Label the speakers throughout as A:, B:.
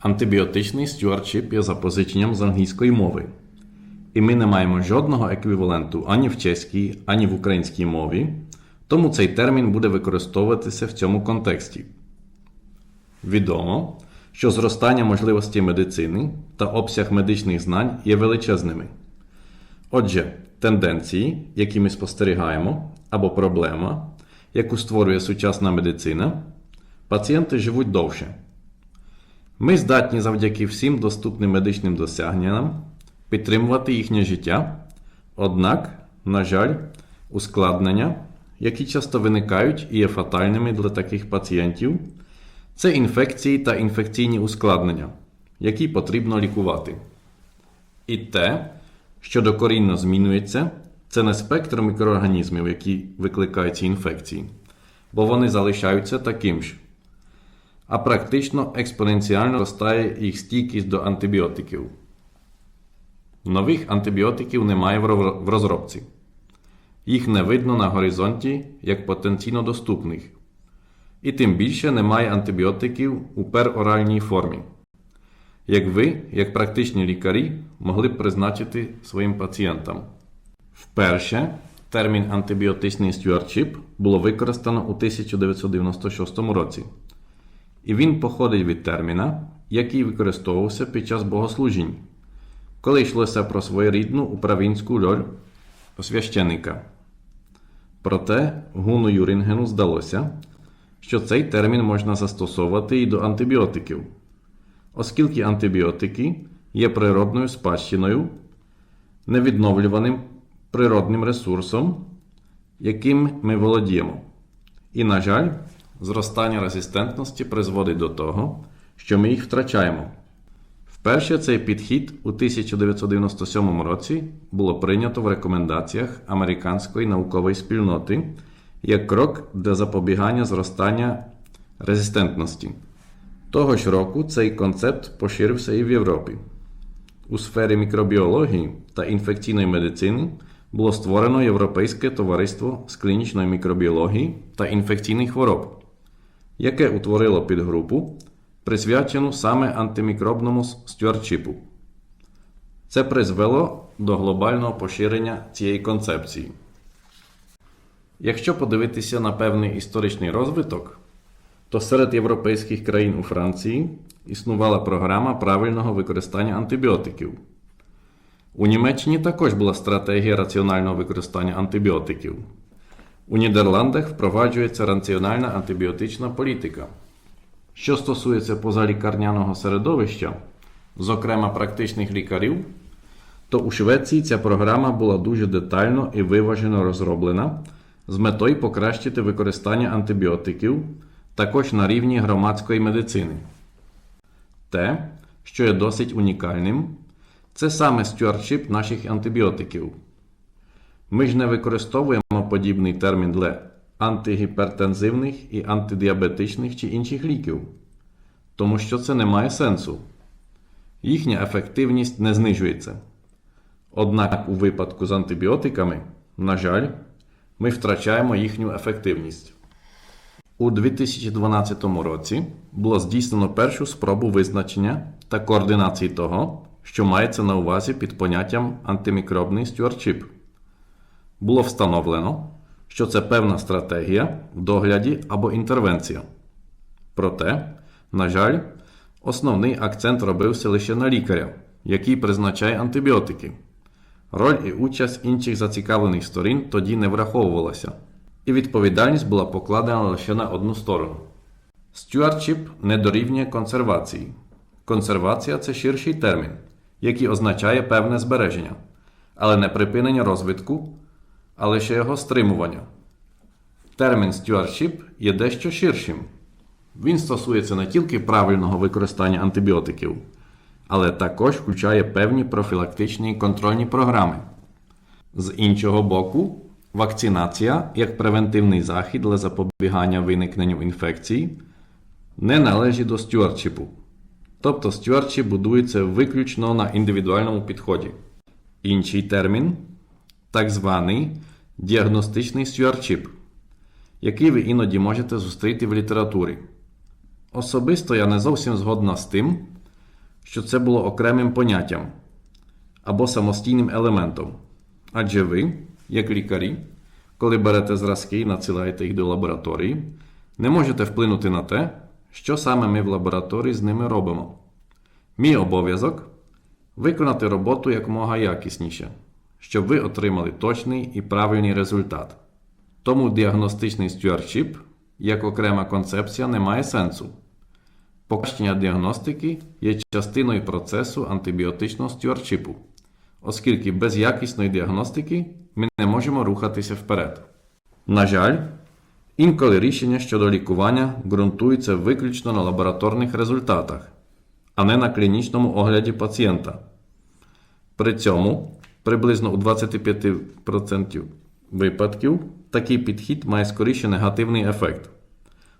A: Антибіотичний стюардшип є запозиченням з англійської мови. І ми не маємо жодного еквіваленту ані в чеській, ані в українській мові, тому цей термін буде використовуватися в цьому контексті. Відомо, що зростання можливостей медицини та обсяг медичних знань є величезними. Отже, тенденції, які ми спостерігаємо, або проблема, яку створює сучасна медицина, пацієнти живуть довше. Ми здатні завдяки всім доступним медичним досягненням підтримувати їхнє життя, однак, на жаль, ускладнення, які часто виникають і є фатальними для таких пацієнтів, це інфекції та інфекційні ускладнення, які потрібно лікувати. І те, що докорінно змінюється, це не спектр мікроорганізмів, які викликають ці інфекції, бо вони залишаються таким ж. А практично експоненціально ростає їх стійкість до антибіотиків. Нових антибіотиків немає в розробці. Їх не видно на горизонті як потенційно доступних. І тим більше немає антибіотиків у пероральній формі. Як ви, як практичні лікарі, могли б призначити своїм пацієнтам. Вперше термін антибіотичний стюардшип було використано у 1996 році. І він походить від терміна, який використовувався під час богослужінь, коли йшлося про своєрідну управінську роль священика. Проте Гуну Юрінгену здалося, що цей термін можна застосовувати і до антибіотиків, оскільки антибіотики є природною спадщиною, невідновлюваним природним ресурсом, яким ми володіємо. І, на жаль, зростання резистентності призводить до того, що ми їх втрачаємо. Вперше цей підхід у 1997 році було прийнято в рекомендаціях американської наукової спільноти як крок для запобігання зростання резистентності. Того ж року цей концепт поширився і в Європі. У сфері мікробіології та інфекційної медицини було створено Європейське товариство з клінічної мікробіології та інфекційних хвороб, яке утворило підгрупу, присвячену саме антимікробному стюардшипу. Це призвело до глобального поширення цієї концепції. Якщо подивитися на певний історичний розвиток, то серед європейських країн у Франції існувала програма правильного використання антибіотиків. У Німеччині також була стратегія раціонального використання антибіотиків. У Нідерландах впроваджується раціональна антибіотична політика. Що стосується позалікарняного середовища, зокрема практичних лікарів, то у Швеції ця програма була дуже детально і виважено розроблена з метою покращити використання антибіотиків також на рівні громадської медицини. Те, що є досить унікальним, це саме стюардшип наших антибіотиків. Ми ж не використовуємо подібний термін для антигіпертензивних і антидіабетичних чи інших ліків, тому що це не має сенсу. Їхня ефективність не знижується. Однак у випадку з антибіотиками, на жаль, ми втрачаємо їхню ефективність. У 2012 році було здійснено першу спробу визначення та координації того, що мається на увазі під поняттям антимікробний стюардшип. Було встановлено, що це певна стратегія в догляді або інтервенція. Проте, на жаль, основний акцент робився лише на лікаря, який призначає антибіотики. Роль і участь інших зацікавлених сторін тоді не враховувалася, і відповідальність була покладена лише на одну сторону. Стюардшип не дорівнює консервації. Консервація це ширший термін, який означає певне збереження, але не припинення розвитку, а лише його стримування. Термін стюардшип є дещо ширшим. Він стосується не тільки правильного використання антибіотиків, але також включає певні профілактичні і контрольні програми. З іншого боку, вакцинація як превентивний захід для запобігання виникненню інфекцій не належить до стюардшипу. Тобто стюардшип будується виключно на індивідуальному підході. Інший термін так званий діагностичний стюардшип, який ви іноді можете зустріти в літературі. Особисто я не зовсім згодна з тим, що це було окремим поняттям або самостійним елементом. Адже ви, як лікарі, коли берете зразки і надсилаєте їх до лабораторії, не можете вплинути на те, що саме ми в лабораторії з ними робимо. Мій обов'язок виконати роботу якомога якісніше, щоб ви отримали точний і правильний результат. Тому діагностичний стюардшип як окрема концепція не має сенсу. Покращення діагностики є частиною процесу антибіотичного стюардшипу, оскільки без якісної діагностики ми не можемо рухатися вперед. На жаль, інколи рішення щодо лікування ґрунтуються виключно на лабораторних результатах, а не на клінічному огляді пацієнта. При цьому приблизно у 25% випадків такий підхід має скоріше негативний ефект,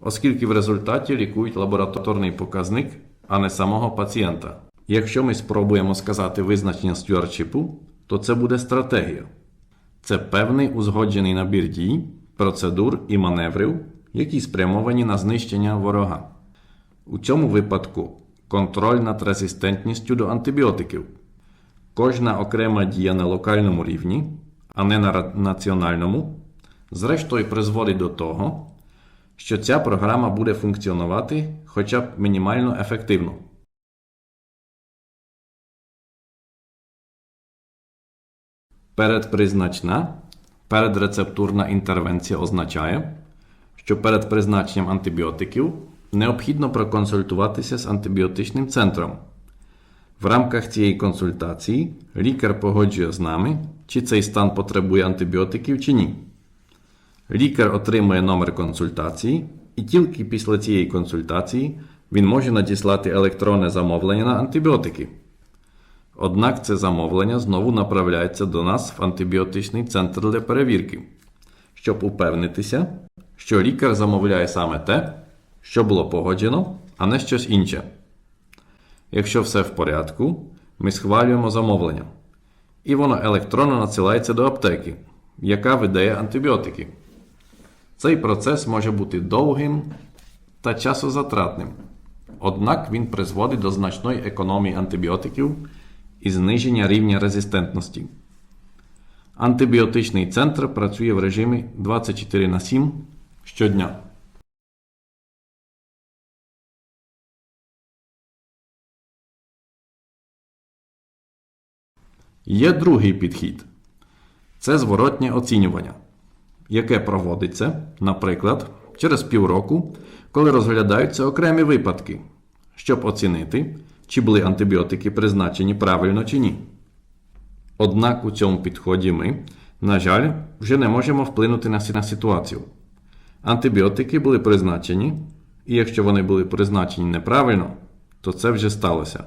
A: оскільки в результаті лікують лабораторний показник, а не самого пацієнта. Якщо ми спробуємо сказати визначення стюардшипу, то це буде стратегія. Це певний узгоджений набір дій, процедур і маневрів, які спрямовані на знищення ворога. У цьому випадку контроль над резистентністю до антибіотиків. Кожна окрема дія на локальному рівні, а не на національному, зрештою призводить до того, що ця програма буде функціонувати хоча б мінімально ефективно. Передпризначна передрецептурна інтервенція означає, що перед призначенням антибіотиків необхідно проконсультуватися з антибіотичним центром. В рамках цієї консультації лікар погоджує з нами, чи цей стан потребує антибіотиків чи ні. Лікар отримує номер консультації, і тільки після цієї консультації він може надіслати електронне замовлення на антибіотики. Однак це замовлення знову направляється до нас в антибіотичний центр для перевірки, щоб упевнитися, що лікар замовляє саме те, що було погоджено, а не щось інше. Якщо все в порядку, ми схвалюємо замовлення, і воно електронно надсилається до аптеки, яка видає антибіотики. Цей процес може бути довгим та часозатратним, однак він призводить до значної економії антибіотиків і зниження рівня резистентності. Антибіотичний центр працює в режимі 24 на 7 щодня. Є другий підхід це зворотнє оцінювання, яке проводиться, наприклад, через півроку, коли розглядаються окремі випадки, щоб оцінити, чи були антибіотики призначені правильно чи ні. Однак у цьому підході ми, на жаль, вже не можемо вплинути на ситуацію. Антибіотики були призначені, і якщо вони були призначені неправильно, то це вже сталося.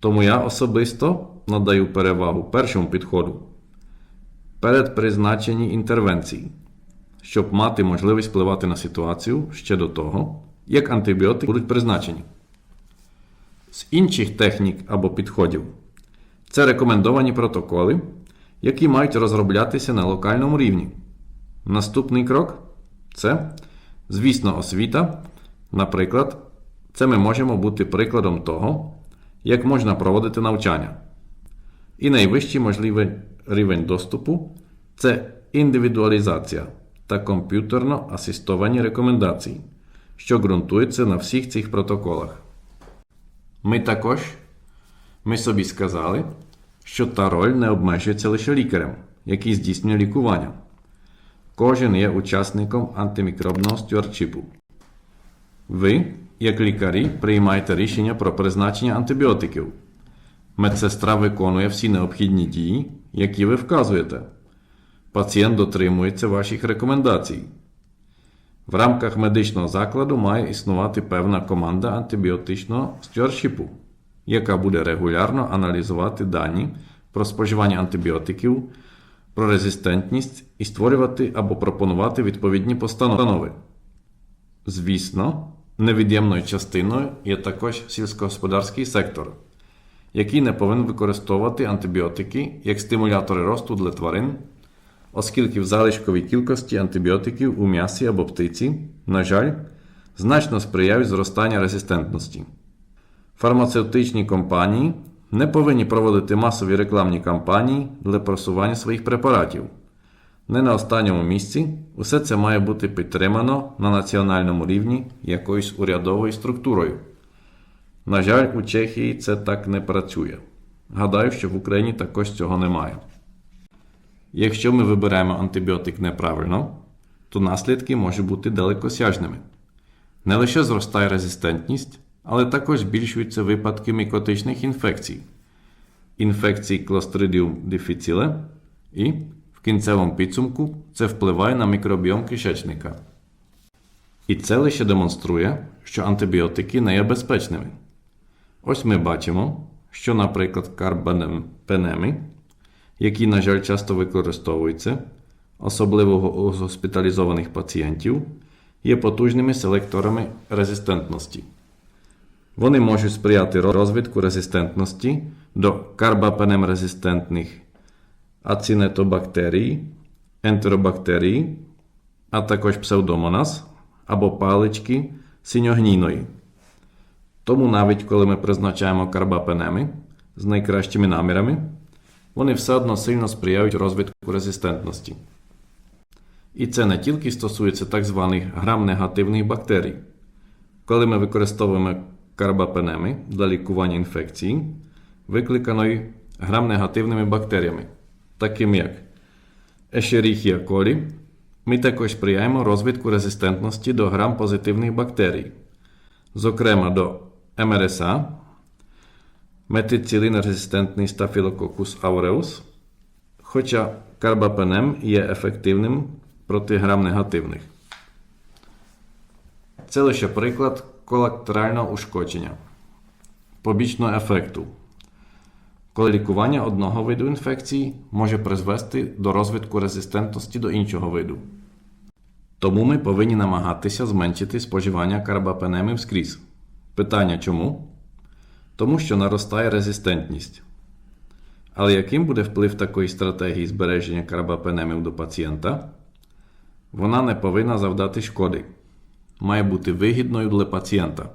A: Тому я особисто надаю перевагу першому підходу перед призначенні інтервенцій, щоб мати можливість впливати на ситуацію ще до того, як антибіотики будуть призначені. З інших технік або підходів це рекомендовані протоколи, які мають розроблятися на локальному рівні. Наступний крок це, звісно, освіта. Наприклад, це ми можемо бути прикладом того, як можна проводити навчання. І найвищий можливий рівень доступу це індивідуалізація та комп'ютерно асистовані рекомендації, що ґрунтуються на всіх цих протоколах. Ми також ми собі сказали, що та роль не обмежується лише лікарем, який здійснює лікування. Кожен є учасником антимікробного стюардшипу. Ви, як лікарі, приймаєте рішення про призначення антибіотиків. Медсестра виконує всі необхідні дії, які ви вказуєте. Пацієнт дотримується ваших рекомендацій. В рамках медичного закладу має існувати певна команда антибіотичного стюардшипу, яка буде регулярно аналізувати дані про споживання антибіотиків, про резистентність і створювати або пропонувати відповідні постанови. Звісно, невід'ємною частиною є також сільськогосподарський сектор, який не повинен використовувати антибіотики як стимулятори росту для тварин, оскільки в залишковій кількості антибіотиків у м'ясі або птиці, на жаль, значно сприяють зростанню резистентності. Фармацевтичні компанії не повинні проводити масові рекламні кампанії для просування своїх препаратів. Не на останньому місці усе це має бути підтримано на національному рівні якоюсь урядовою структурою. На жаль, у Чехії це так не працює. Гадаю, що в Україні також цього немає. Якщо ми виберемо антибіотик неправильно, то наслідки можуть бути далекосяжними. Не лише зростає резистентність, але також збільшуються випадки мікотичних інфекцій, інфекцій Clostridium difficile і, в кінцевому підсумку, це впливає на мікробіом кишечника. І це лише демонструє, що антибіотики не є безпечними. Ось ми бачимо, що, наприклад, карбампенеми, які, на жаль, часто використовуються, особливо у госпіталізованих пацієнтів, є потужними селекторами резистентності. Вони можуть сприяти розвитку резистентності до карбапенем-резистентних ацинетобактерій, ентеробактерій, а також псевдомонас або палички синьогнійної. Тому навіть коли ми призначаємо карбапенеми з найкращими намірами, вони все одно сильно сприяють розвитку резистентності. І це не тільки стосується так званих грам-негативних бактерій. Коли ми використовуємо карбапенеми для лікування інфекції, викликаної грам-негативними бактеріями, такими як Escherichia coli, ми також сприяємо розвитку резистентності до грам-позитивних бактерій, зокрема до МРСА, метицилин-резистентний Staphylococcus aureus, хоча карбапенем є ефективним проти грам-негативних. Це лише приклад колатерального ушкодження, побічного ефекту, коли лікування одного виду інфекції може призвести до розвитку резистентності до іншого виду. Тому ми повинні намагатися зменшити споживання карбапенемів скрізь. Питання чому? Тому що наростає резистентність. Але яким буде вплив такої стратегії збереження карбапенемів до пацієнта? Вона не повинна завдати шкоди. Має бути вигідною для пацієнта.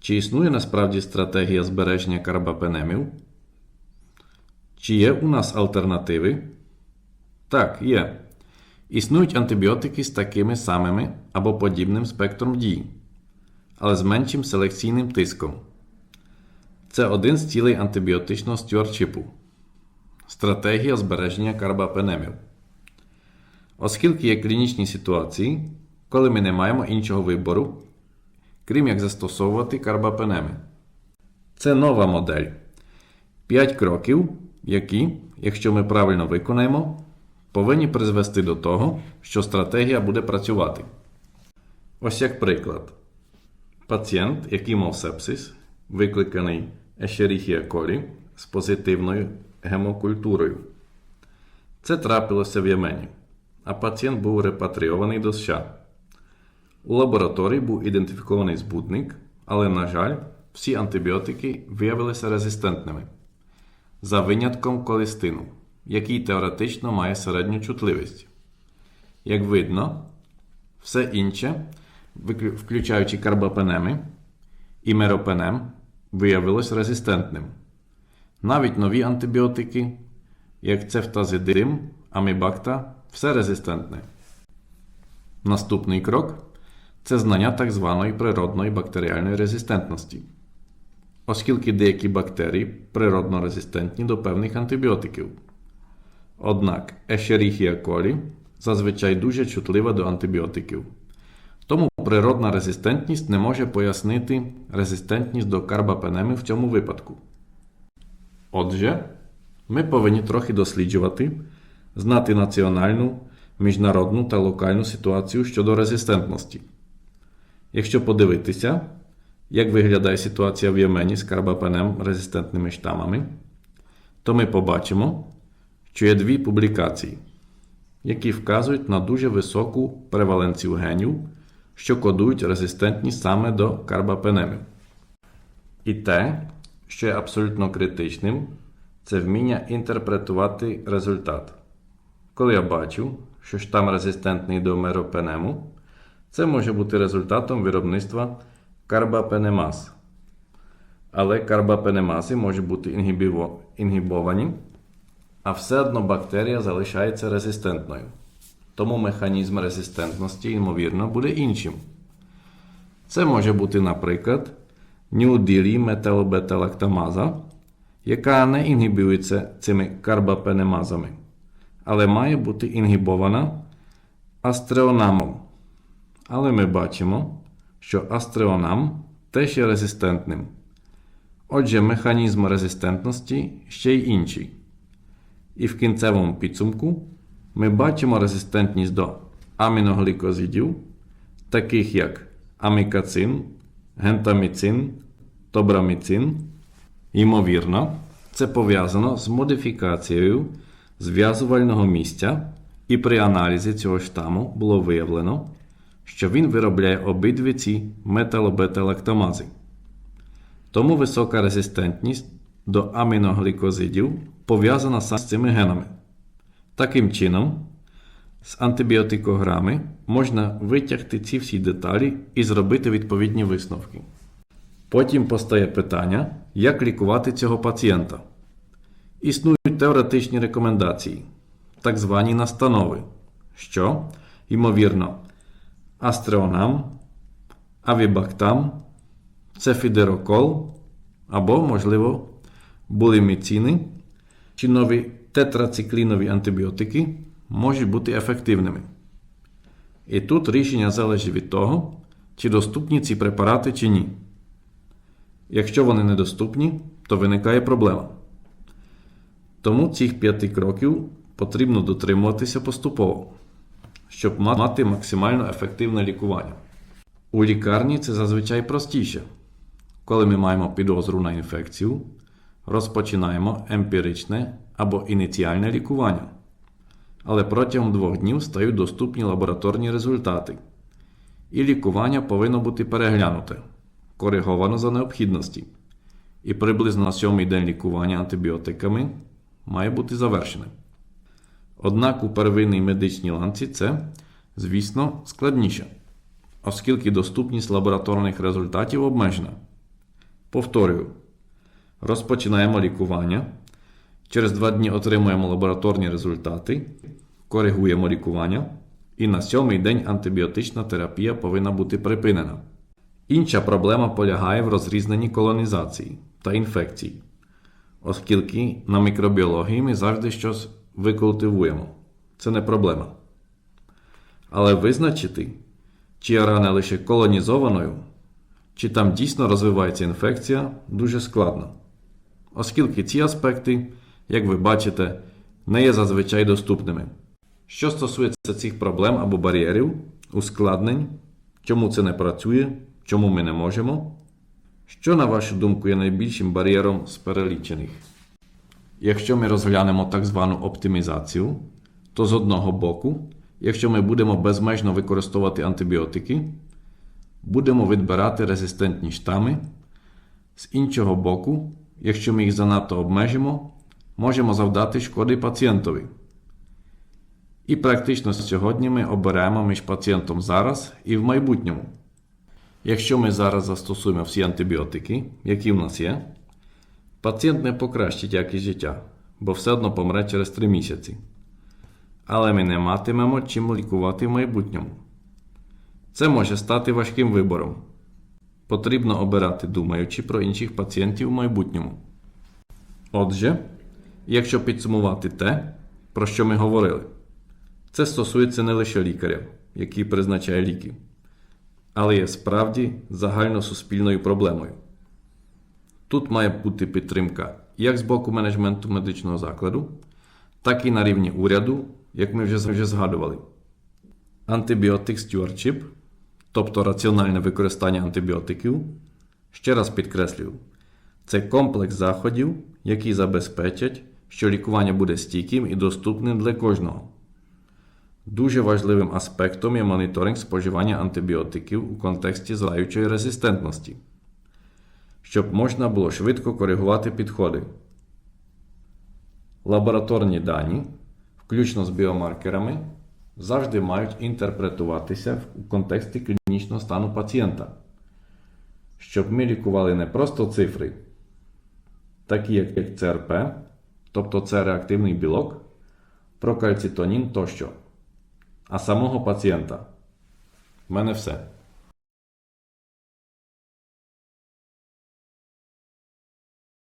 A: Чи існує насправді стратегія збереження карбапенемів? Чи є у нас альтернативи? Так, є. Існують антибіотики з такими самими або подібним спектром дій, але з меншим селекційним тиском. Це один з цілей антибіотичного стюардшипу – стратегія збереження карбапенемів. Оскільки є клінічні ситуації, коли ми не маємо іншого вибору, крім як застосовувати карбапенеми. Це нова модель. 5 кроків, які, якщо ми правильно виконаємо, повинні призвести до того, що стратегія буде працювати. Ось як приклад. Пацієнт, який мав сепсис, викликаний Escherichia coli з позитивною гемокультурою. Це трапилося в Ємені, а пацієнт був репатріований до США. У лабораторії був ідентифікований збутник, але, на жаль, всі антибіотики виявилися резистентними, за винятком колістину, який теоретично має середню чутливість. Як видно, все інше, включаючи карбапенеми і меропенем, виявилось резистентним. Навіть нові антибіотики, як цефтазидим, амібакта, все резистентне. Наступний крок це знання так званої природної бактеріальної резистентності. Оскільки деякі бактерії природно резистентні до певних антибіотиків. Однак Escherichia coli зазвичай дуже чутлива до антибіотиків. Природна резистентність не може пояснити резистентність до карбапенеми в цьому випадку. Отже, ми повинні трохи досліджувати, знати національну, міжнародну та локальну ситуацію щодо резистентності. Якщо подивитися, як виглядає ситуація в Ємені з карбапенем резистентними штамами, то ми побачимо, що є дві публікації, які вказують на дуже високу преваленцію генів, що кодують резистентність саме до карбапенемів. І те, що є абсолютно критичним, це вміння інтерпретувати результат. Коли я бачу, що штам резистентний до меропенему, це може бути результатом виробництва карбапенемаз. але карбапенемази можуть бути інгібовані, а все одно бактерія залишається резистентною. Тому механізм резистентності, ймовірно, буде іншим. Це може бути, наприклад, нюдилі металобеталактамаза, яка не інгібується цими карбапенемазами, але має бути інгібована астреонамом. Але ми бачимо, що астреонам теж є резистентним. Отже, механізм резистентності ще й інший. І в кінцевому підсумку ми бачимо резистентність до аміноглікозидів, таких як амікацин, гентаміцин, тобраміцин. Ймовірно, це пов'язано з модифікацією зв'язувального місця, і при аналізі цього штаму було виявлено, що він виробляє обидві ці металобеталактамази. Тому висока резистентність до аміноглікозидів пов'язана саме з цими генами. Таким чином, з антибіотикограми можна витягти ці всі деталі і зробити відповідні висновки. Потім постає питання, як лікувати цього пацієнта. Існують теоретичні рекомендації, так звані настанови, що, ймовірно, астреонам, авібактам, цефідерокол або, можливо, буліміціни чи нові тетрациклінові антибіотики можуть бути ефективними. І тут рішення залежить від того, чи доступні ці препарати чи ні. Якщо вони недоступні, то виникає проблема. Тому цих п'яти кроків потрібно дотримуватися поступово, щоб мати максимально ефективне лікування. У лікарні це зазвичай простіше. Коли ми маємо підозру на інфекцію, розпочинаємо емпіричне або ініціальне лікування. Але протягом двох днів стають доступні лабораторні результати. І лікування повинно бути переглянуте, кориговано за необхідності. І приблизно на сьомий день лікування антибіотиками має бути завершене. Однак у первинній медичній ланці це, звісно, складніше, оскільки доступність лабораторних результатів обмежена. Повторюю, розпочинаємо лікування. Через два дні отримуємо лабораторні результати, коригуємо лікування, і на сьомий день антибіотична терапія повинна бути припинена. Інша проблема полягає в розрізненні колонізації та інфекцій, оскільки на мікробіології ми завжди щось викультивуємо. Це не проблема. Але визначити, чи рана лише колонізованою, чи там дійсно розвивається інфекція, дуже складно. Оскільки ці аспекти, як ви бачите, не є зазвичай доступними. Що стосується цих проблем або бар'єрів, ускладнень, чому це не працює, чому ми не можемо, що, на вашу думку, є найбільшим бар'єром з перелічених? Якщо ми розглянемо так звану оптимізацію, то з одного боку, якщо ми будемо безмежно використовувати антибіотики, будемо відбирати резистентні штами. З іншого боку, якщо ми їх занадто обмежимо, можемо завдати шкоди пацієнтові. І практично сьогодні ми оберемо між пацієнтом зараз і в майбутньому. Якщо ми зараз застосуємо всі антибіотики, які в нас є, пацієнт не покращить якість життя, бо все одно помре через 3 місяці. Але ми не матимемо чим лікувати в майбутньому. Це може стати важким вибором. Потрібно обирати, думаючи про інших пацієнтів в майбутньому. Отже, якщо підсумувати те, про що ми говорили, це стосується не лише лікаря, який призначає ліки, але є справді загальносуспільною проблемою. Тут має бути підтримка як з боку менеджменту медичного закладу, так і на рівні уряду, як ми вже, вже згадували. Антибіотик stewardship, тобто раціональне використання антибіотиків, ще раз підкреслюю, це комплекс заходів, які забезпечать, що лікування буде стійким і доступним для кожного. Дуже важливим аспектом є моніторинг споживання антибіотиків у контексті злаючої резистентності, щоб можна було швидко коригувати підходи. Лабораторні дані, включно з біомаркерами, завжди мають інтерпретуватися в контексті клінічного стану пацієнта. щоб ми лікували не просто цифри, такі як ЦРП, тобто це реактивний білок, прокальцитонін тощо, а самого пацієнта. У мене все.